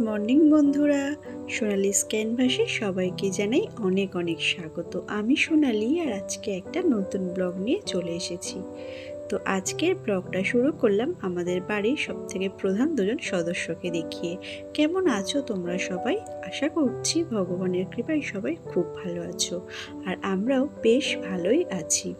Morning, বন্ধুরা। সোনালি স্ক্যানভাসে সবাইকে জানাই অনেক অনেক স্বাগত। আমি সোনালি আর আজকে একটা নতুন ব্লগ নিয়ে চলে এসেছি। তো আজকের ব্লগটা শুরু করলাম আমাদের বাড়ির সব থেকে প্রধান দুজন সদস্যকে দেখিয়ে। কেমন আছো তোমরা সবাই? আশা করছি ভগবানের কৃপায় সবাই খুব ভালো আছো। আর আমরাও বেশ ভালোই আছি।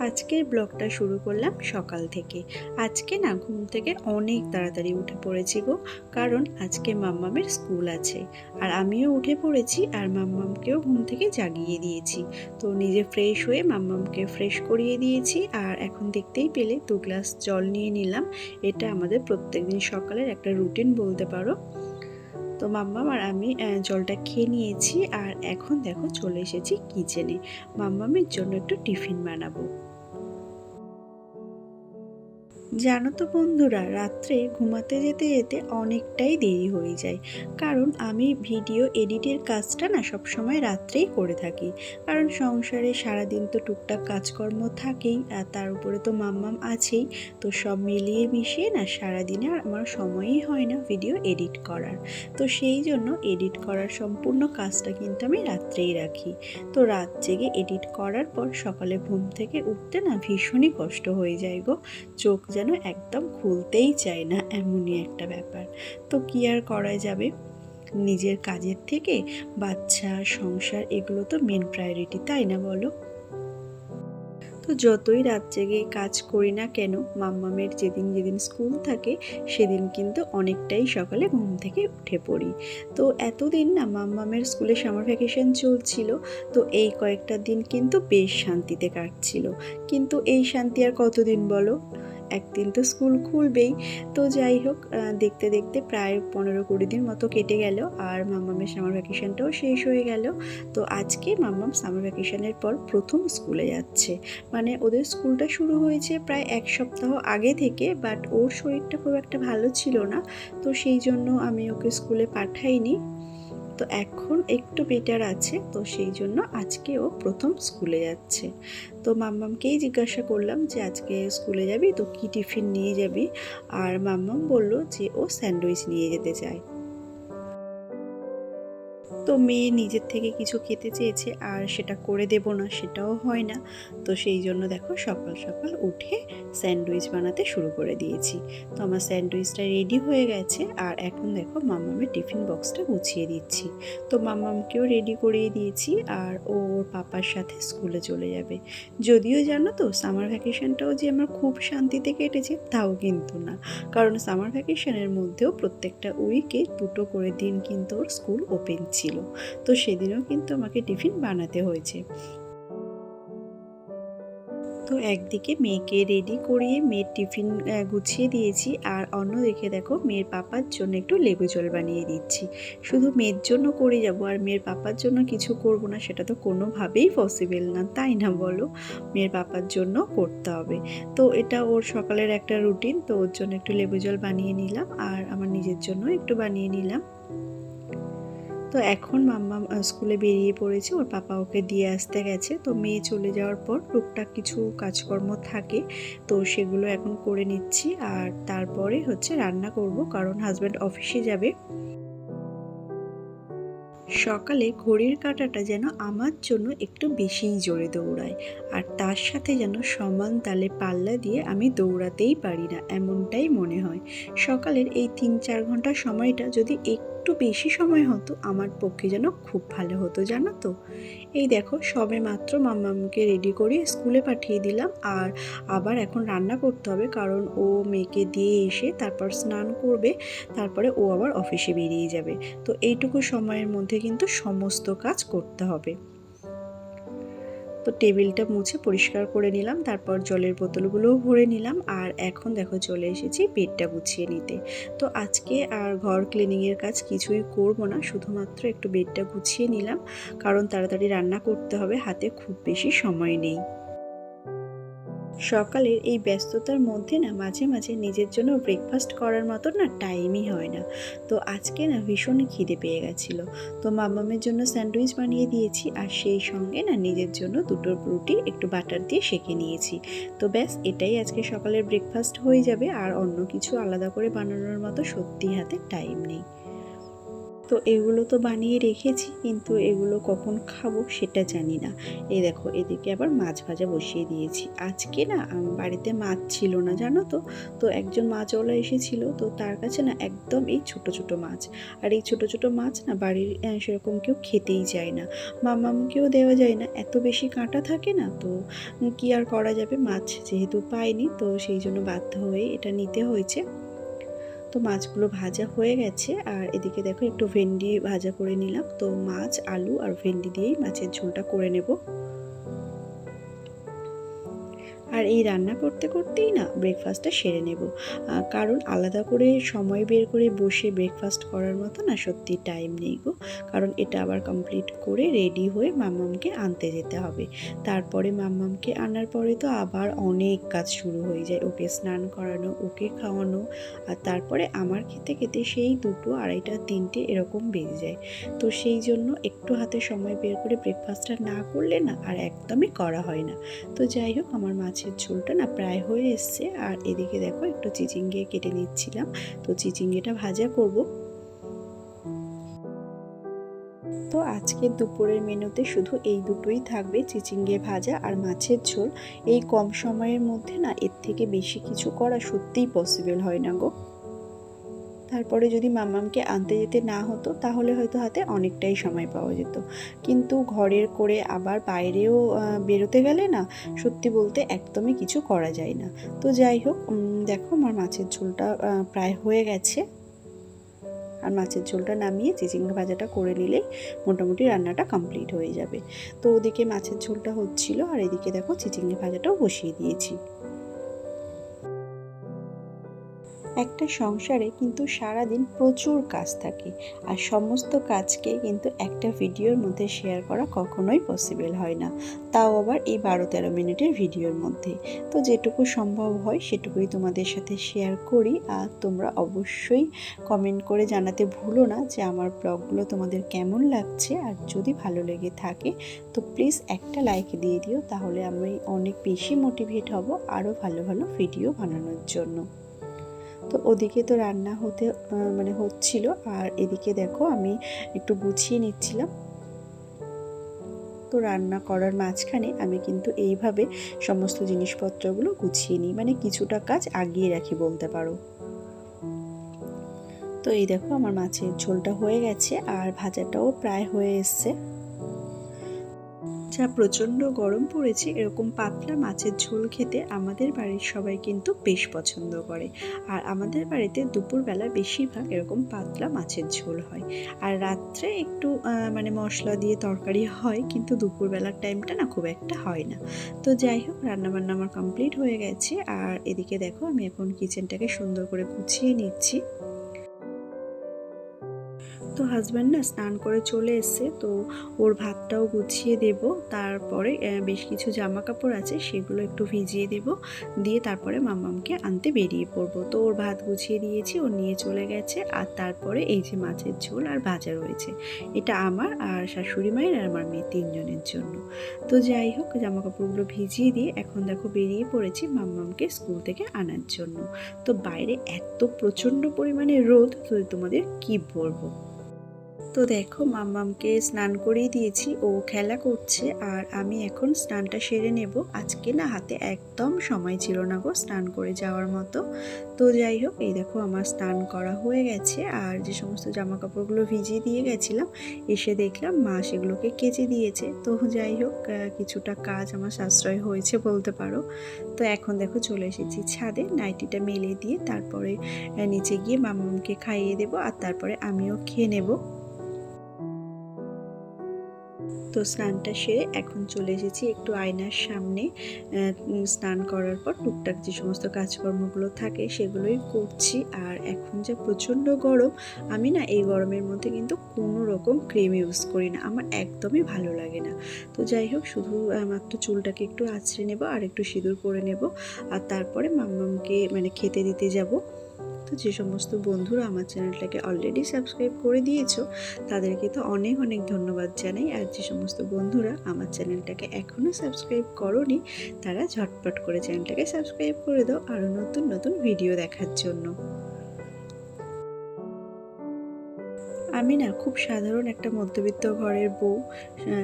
আজকের ব্লগটা শুরু করলাম সকাল থেকে। আজকে না ঘুম থেকে অনেক তাড়াতাড়ি উঠে পড়েছি গো, কারণ আজকে মাম্মামের স্কুল আছে। আর আমিও উঠে পড়েছি আর মাম্মামকেও ঘুম থেকে জাগিয়ে দিয়েছি। তো নিজে ফ্রেশ হয়ে মাম্মামকে ফ্রেশ করিয়ে দিয়েছি আর এখন দেখতেই পেলে দু গ্লাস জল নিয়ে নিলাম। এটা আমাদের প্রত্যেকদিন সকালের একটা রুটিন বলতে পারো। তো মাম্মাম আর আমি জলটা খেয়ে নিয়েছি আর এখন দেখো চলে এসেছি কিচেনে মাম্মামের জন্য একটু টিফিন বানাবো। জানো তো বন্ধুরা, রাত্রে ঘুমাতে যেতে যেতে অনেকটাই দেরি হয়ে যায়। কারণ আমি ভিডিও এডিটের কাজটা না সবসময় রাত্রেই করে থাকি। কারণ সংসারে সারাদিন তো টুকটাক কাজকর্ম থাকেই, আর তার উপরে তো মাম্মাম আছেই। তো সব মিলিয়ে মিশিয়ে না সারাদিনে আর আমার সময়ই হয় না ভিডিও এডিট করার। তো সেই জন্য এডিট করার সম্পূর্ণ কাজটা কিন্তু আমি রাত্রেই রাখি। তো রাত জেগে এডিট করার পর সকালে ঘুম থেকে উঠতে না ভীষণই কষ্ট হয়ে যায় গো। চোখ যেন একদম খুলতেই চায় না এমনই একটা ব্যাপার। তো কি আর করা যাবে? নিজের কাজের থেকে বাচ্চা, সংসার এগুলো তো মেন প্রায়োরিটি তাই না বলো? তো যতই রাত জেগে কাজ করি না কেন, মাম্মামের যেদিন যেদিন স্কুল থাকে, সেদিন কিন্তু অনেকটাই সকালে ঘুম থেকে উঠে পড়ি। তো এতদিন না মাম্মামের স্কুলে সামার ভ্যাকেশন চলছিল, তো এই কয়েকটা দিন কিন্তু বেশ শান্তিতে কাটছিল। কিন্তু এই শান্তি আর কতদিন বলো? একদিন তো স্কুল খুলবেই। তো যাই হোক দেখতে দেখতে প্রায় পনেরো কুড়ি দিন মতো কেটে গেল আর মাম্মামের সামার ভ্যাকেশনটাও শেষ হয়ে গেল। তো আজকে মাম্মাম সামার ভ্যাকেশনের পর প্রথম স্কুলে যাচ্ছে। মানে ওদের স্কুলটা শুরু হয়েছে প্রায় এক সপ্তাহ আগে থেকে বাট ওর শরীরটা খুব একটা ভালো ছিল না। তো সেই জন্য আমি ওকে স্কুলে পাঠাইনি। তো এখন একটু বেটার আছে, তো সেই জন্য আজকে ও প্রথম স্কুলে যাচ্ছে। তো মাম্মামকেই জিজ্ঞাসা করলাম যে, আজকে স্কুলে যাবি? তো কি টিফিন নিয়ে যাবি? আর মাম্মাম বলল যে, ও স্যান্ডউইচ নিয়ে যেতে চায়। তো মেয়ে নিজের থেকে কিছু খেতে চেয়েছে আর সেটা করে দেব না, সেটাও হয় না। তো সেই জন্য দেখো সকাল সকাল উঠে স্যান্ডউইচ বানাতে শুরু করে দিয়েছি। তো আমার স্যান্ডউইচটা রেডি হয়ে গেছে আর এখন দেখো মাম্মামের টিফিন বক্সটা গুছিয়ে দিচ্ছি। তো মাম্মামকেও রেডি করিয়ে দিয়েছি আর ও ওর পাপার সাথে স্কুলে চলে যাবে। যদিও জানো তো সামার ভ্যাকেশনটাও যে আমার খুব শান্তিতে কেটেছে তাও কিন্তু না। কারণ সামার ভ্যাকেশনের মধ্যেও প্রত্যেকটা উইকে দুটো করে দিন কিন্তু ওর স্কুল ওপেন ছিল। তো সেদিনও কিন্তু আমাকে টিফিন বানাতে হয়েছে। তো একদিকে মেয়েকে রেডি করিয়ে মেয়ের টিফিন গুছিয়ে দিয়েছি আর অন্যদিকে দেখো মেয়ের পাপার জন্য একটু লেবু জল বানিয়ে দিচ্ছি। শুধু মেয়ের জন্য করে যাব আর মেয়ের পাপার জন্য কিছু করব না সেটা তো কোনোভাবেই পসিবল না, তাই না বলো? মেয়ের পাপার জন্য করতে হবে। তো এটা ওর সকালের একটা রুটিন তো ওর জন্য একটু লেবু জল বানিয়ে নিলাম আর আমার নিজের জন্য একটু বানিয়ে নিলাম। তো এখন মাম্মা স্কুলে বেরিয়ে পড়েছে। ওর পাপা ওকে দিয়ে আসতে গেছে। তো মেয়ে চলে যাওয়ার পর টুকটাক কিছু কাজকর্ম থাকে। তো সেগুলো এখন করে নিচ্ছি। আর তারপরে হচ্ছে রান্না করব, কারণ হাজব্যান্ড অফিসে যাবে। সকালে ঘড়ির কাঁটাটা যেন আমার জন্য একটু বেশিই জোরে দৌড়ায়। আর তার সাথে যেন সমান তালে পাল্লা দিয়ে আমি দৌড়াতেই পারি না, এমনটাই মনে হয়। সকালের এই তিন চার ঘণ্টা সময়টা যদি একটু বেশি সময় হতো, আমার পক্ষে যেন খুব ভালো হতো, জানো তো? এই দেখো, সবে মাত্র মামাকে রেডি করে স্কুলে পাঠিয়ে দিলাম আর আবার এখন রান্না করতে হবে কারণ ও মেয়েকে দিয়ে এসে তারপর স্নান করবে, তারপরে ও আবার অফিসে বেরিয়ে যাবে। তো এইটুকু সময়ের মধ্যে কিন্তু সমস্ত কাজ করতে হবে। তো টেবিলটা মুছে পরিষ্কার করে নিলাম, তারপর জলের বোতলগুলোও ভরে নিলাম, আর এখন দেখো চলে এসেছি বেডটা গুছিয়ে নিতে। তো আজকে আর ঘর ক্লিনিংয়ের কাজ কিছুই করব না, শুধুমাত্র একটু বেডটা গুছিয়ে নিলাম, কারণ তাড়াতাড়ি রান্না করতে হবে, হাতে খুব বেশি সময় নেই। সকালের এই ব্যস্ততার মধ্যে না মাঝে মাঝে নিজের জন্য ব্রেকফাস্ট করার মতো না টাইমই হয় না। তো আজকে না ভীষণ খিদে পেয়ে গেছিল। তো মাম্মামের জন্য স্যান্ডউইচ বানিয়ে দিয়েছি আর সেই সঙ্গে না নিজের জন্য দুটো রুটি, একটু বাটার দিয়ে সেঁকে নিয়েছি। তো ব্যাস, এটাই আজকে সকালের ব্রেকফাস্ট হয়ে যাবে আর অন্য কিছু আলাদা করে বানানোর মতো সত্যি হাতে টাইম নেই। তো এগুলো তো বানিয়ে রেখেছি, কিন্তু এগুলো কখন খাব সেটা জানি না। এই দেখো, এদিকে আবার মাছ ভাজা বসিয়ে দিয়েছি। আজকে না বাড়িতে মাছ ছিল না, জানো তো? তো একজন মাছওয়ালা এসেছিল, তো তার কাছে না একদম এই ছোট ছোট মাছ। আর এই ছোট ছোট মাছ না বাড়ির সেরকম কেউ খেতেই যায় না। মামামকেও দেওয়া যায় না, এত বেশি কাঁটা থাকে না, তো কি আর করা যাবে? মাছ যেহেতু পাইনি, তো সেই জন্য বাধ্য হয়ে এটা নিতে হয়েছে। তো মাছগুলো ভাজা হয়ে গেছে আর এদিকে দেখো একটু ভেন্ডি ভাজা করে নিলাম। তো মাছ, আলু আর ভেন্ডি দিয়েই মাছের ঝোলটা করে নেব। আর এই রান্না করতে করতেই না ব্রেকফাস্টটা সেরে নেব। কারণ আলাদা করে সময় বের করে বসে ব্রেকফাস্ট করার মতো না সত্যি টাইম নেই গো। কারণ এটা আবার কমপ্লিট করে রেডি হয়ে মাম্মামকে আনতে যেতে হবে। তারপরে মাম্মামকে আনার পরে তো আবার অনেক কাজ শুরু হয়ে যায়। ওকে স্নান করানো, ওকে খাওয়ানো, আর তারপরে আমার খেতে খেতে সেই দুটো আড়াইটা, তিনটে এরকম বেজে যায়। তো সেই জন্য একটু হাতে সময় বের করে ব্রেকফাস্টটা না করলে না আর একদমই করা হয় না। তো যাই হোক, আমার মাছের ঝোলটা না প্রায় হয়ে এসছে। আর এদিকে দেখো একটু চিচিঙ্গে কেটে নিচ্ছিলাম। তো চিচিঙ্গেটা ভাজা করব। তো আজকে দুপুরের মেনুতে শুধু এই দুটোই থাকবে, চিচিঙ্গে ভাজা আর মাছের ঝোল। এই কম সময়ের মধ্যে না এর থেকে বেশি কিছু করা সত্যিই পসিবল হয় না গো। তারপরে যদি মাম্মামকে আনতে যেতে না হতো, তাহলে হয়তো হাতে অনেকটাই সময় পাওয়া যেত। কিন্তু ঘরের করে আবার বাইরেও বেরোতে গেলে না, সত্যি বলতে একদমই কিছু করা যায় না। তো যাই হোক দেখো আমার মাছের ঝোলটা প্রায় হয়ে গেছে। আর মাছের ঝোলটা নামিয়ে চিচিঙ্গা ভাজাটা করে নিলেই মোটামুটি রান্নাটা কমপ্লিট হয়ে যাবে। তো ওদিকে মাছের ঝোলটা হচ্ছিল, আর এদিকে দেখো চিচিঙ্গা ভাজাটাও বসিয়ে দিয়েছি। একটা সংসারে কিন্তু সারাদিন প্রচুর কাজ থাকে আর সমস্ত কাজকে কিন্তু একটা ভিডিওর মধ্যে শেয়ার করা কখনোই পসিবল হয় না। তাও আবার এই বারো তেরো মিনিটের ভিডিওর মধ্যে। তো যেটুকু সম্ভব হয় সেটুকুই তোমাদের সাথে শেয়ার করি আর তোমরা অবশ্যই কমেন্ট করে জানাতে ভুলো না যে আমার ব্লগগুলো তোমাদের কেমন লাগছে আর যদি ভালো লেগে থাকে তো প্লিজ একটা লাইক দিয়ে দিও তাহলে আমি অনেক বেশি মোটিভেট হব আরও ভালো ভালো ভিডিও বানানোর জন্য। তো ওদিকে তো রান্না হতে মানে হচ্ছিল। আর এদিকে দেখো আমি একটু গুছিয়ে নিচ্ছিলাম। তো রান্না করার মাঝখানে আমি কিন্তু এইভাবে সমস্ত জিনিসপত্রগুলো গুছিয়ে নিই। মানে কিছুটা কাজ আগিয়ে রাখি বলতে পারো। তো এই দেখো আমার মাছের ঝোলটা হয়ে গেছে, আর ভাজাটাও প্রায় হয়ে এসছে। যা প্রচণ্ড গরম পড়েছে, এরকম পাতলা মাছের ঝোল খেতে আমাদের বাড়ির সবাই কিন্তু বেশ পছন্দ করে। আর আমাদের বাড়িতে দুপুরবেলা বেশিরভাগ এরকম পাতলা মাছের ঝোল হয়। আর রাত্রে একটু মানে মশলা দিয়ে তরকারি হয়, কিন্তু দুপুরবেলার টাইমটা না খুব একটা হয় না। তো যাই হোক, রান্নাবান্না আমার কমপ্লিট হয়ে গেছে। আর এদিকে দেখো, আমি এখন কিচেনটাকে সুন্দর করে গুছিয়ে নিচ্ছি। তো হাজব্যান্ড না স্নান করে চলে এসছে, তো ওর ভাতটাও গুছিয়ে দেব। তারপরে বেশ কিছু জামা কাপড় আছে, সেগুলো একটু ভিজিয়ে দেব। দিয়ে তারপরে মামামকে আনতে বেরিয়ে পড়ব। তো ওর ভাত গুছিয়ে দিয়েছি, ও নিয়ে চলে গেছে। আর তারপরে এই যে মাছের ঝোল আর ভাজা রয়েছে, এটা আমার আর শাশুড়ি মায়ের আর আমার মেয়ে তিনজনের জন্য। তো যাই হোক জামা কাপড়গুলো ভিজিয়ে দিয়ে এখন দেখো বেরিয়ে পড়েছি মাম্মামকে স্কুল থেকে আনার জন্য। তো বাইরে এত প্রচণ্ড পরিমাণে রোদ, তো তোমাদের কি বলব? তো দেখো, মাম্মামকে স্নান করিয়ে দিয়েছি, ও খেলা করছে, আর আমি এখন স্নানটা সেরে নেব। আজকে না হাতে একদম সময় ছিল না গো স্নান করে যাওয়ার মতো। তো যাই হোক, এই দেখো আমার স্নান করা হয়ে গেছে, আর যে সমস্ত জামা কাপড়গুলো ভিজিয়ে দিয়ে গেছিলাম, এসে দেখলাম মা সেগুলোকে কেচে দিয়েছে। তো যাই হোক কিছুটা কাজ আমার সাশ্রয় হয়েছে বলতে পারো। তো এখন দেখো চলে এসেছি ছাদে, নাইটিটা মেলে দিয়ে তারপরে নিচে গিয়ে মামামকে খাইয়ে দেবো, আর তারপরে আমিও খেয়ে নেব। তো স্নানটা সেরে এখন চলে এসেছি একটু আয়নার সামনে স্নান করার পর টুকটাক যে সমস্ত কাজকর্মগুলো থাকে সেগুলোই করছি। আর এখন যা প্রচণ্ড গরম, আমি না এই গরমের মধ্যে কিন্তু কোনো রকম ক্রিম ইউজ করি না। আমার একদমই ভালো লাগে না। তো যাই হোক, শুধু মাত্র চুলটাকে একটু আছড়ে নেব আর একটু সিঁদুর করে নেব। আর তারপরে মাম্মামকে মানে খেতে দিতে যাব। তো যে সমস্ত বন্ধুরা আমার চ্যানেলটাকে অলরেডি সাবস্ক্রাইব করে দিয়েছ, তাদেরকে তো অনেক অনেক ধন্যবাদ জানাই। আর যে সমস্ত বন্ধুরা আমার চ্যানেলটাকে এখনও সাবস্ক্রাইব করনি, তারা ঝটপট করে চ্যানেলটাকে সাবস্ক্রাইব করে দাও আরও নতুন নতুন ভিডিও দেখার জন্য। আমি না খুব সাধারণ একটা মধ্যবিত্ত ঘরের বউ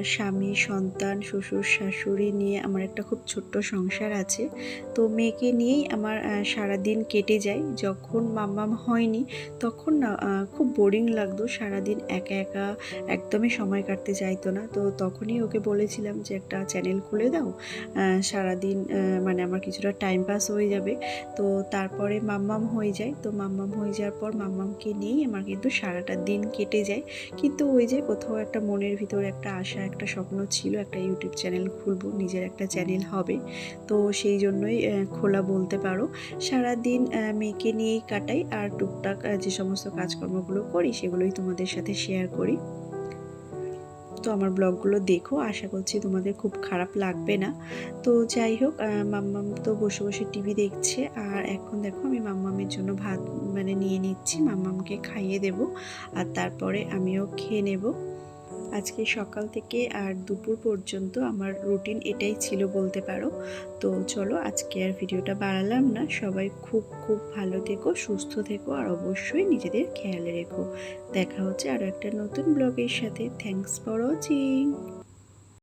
স্বামী সন্তান শ্বশুর শাশুড়ি নিয়ে আমার একটা খুব ছোট্ট সংসার আছে। তো মেয়েকে নিয়েই আমার আহ, সারাদিন কেটে যায়। যখন মাম্মাম হয়নি তখন না খুব বোরিং লাগতো। সারাদিন একা একা একদমই সময় কাটতে চাইতো না। তো তখনই ওকে বলেছিলাম যে একটা চ্যানেল খুলে দাও। সারাদিন মানে আমার কিছুটা টাইম পাস হয়ে যাবে। তো তারপরে মাম্মাম হয়ে যায়। তো মাম্মাম হয়ে যাওয়ার পর মাম্মামকে নিয়েই আমার কিন্তু সারাটা দিন যায়। কিন্তু ওই যে কোথাও একটা মনের ভিতরে একটা আশা, একটা স্বপ্ন ছিল, একটা ইউটিউব চ্যানেল খুলবো, নিজের একটা চ্যানেল হবে। তো সেই জন্যই খোলা বলতে পারো, সারাদিন মেয়েকে নিয়েই কাটাই আর টুকটাক যে সমস্ত কাজকর্মগুলো করি, সেগুলোই তোমাদের সাথে শেয়ার করি। তো আমার ব্লগগুলো দেখো, আশা করছি তোমাদের খুব খারাপ লাগবে না। তো যাই হোক মাম্মাম তো বসে বসে টিভি দেখছে, আর এখন দেখো আমি মাম্মামের জন্য ভাত মানে নিয়ে নিচ্ছি, মাম্মামকে খাইয়ে দেব, আর তারপরে আমিও খেয়ে নেব। আজকে সকাল থেকে আর দুপুর পর্যন্ত আমার রুটিন এটাই ছিল বলতে পারো। তো চলো আজকে আর ভিডিওটা বাড়ালাম না। সবাই খুব খুব ভালো থেকো, সুস্থ থেকো আর অবশ্যই নিজেদের খেয়াল রেখো। দেখা হচ্ছে আরও একটা নতুন ব্লগের সাথে। Thanks for watching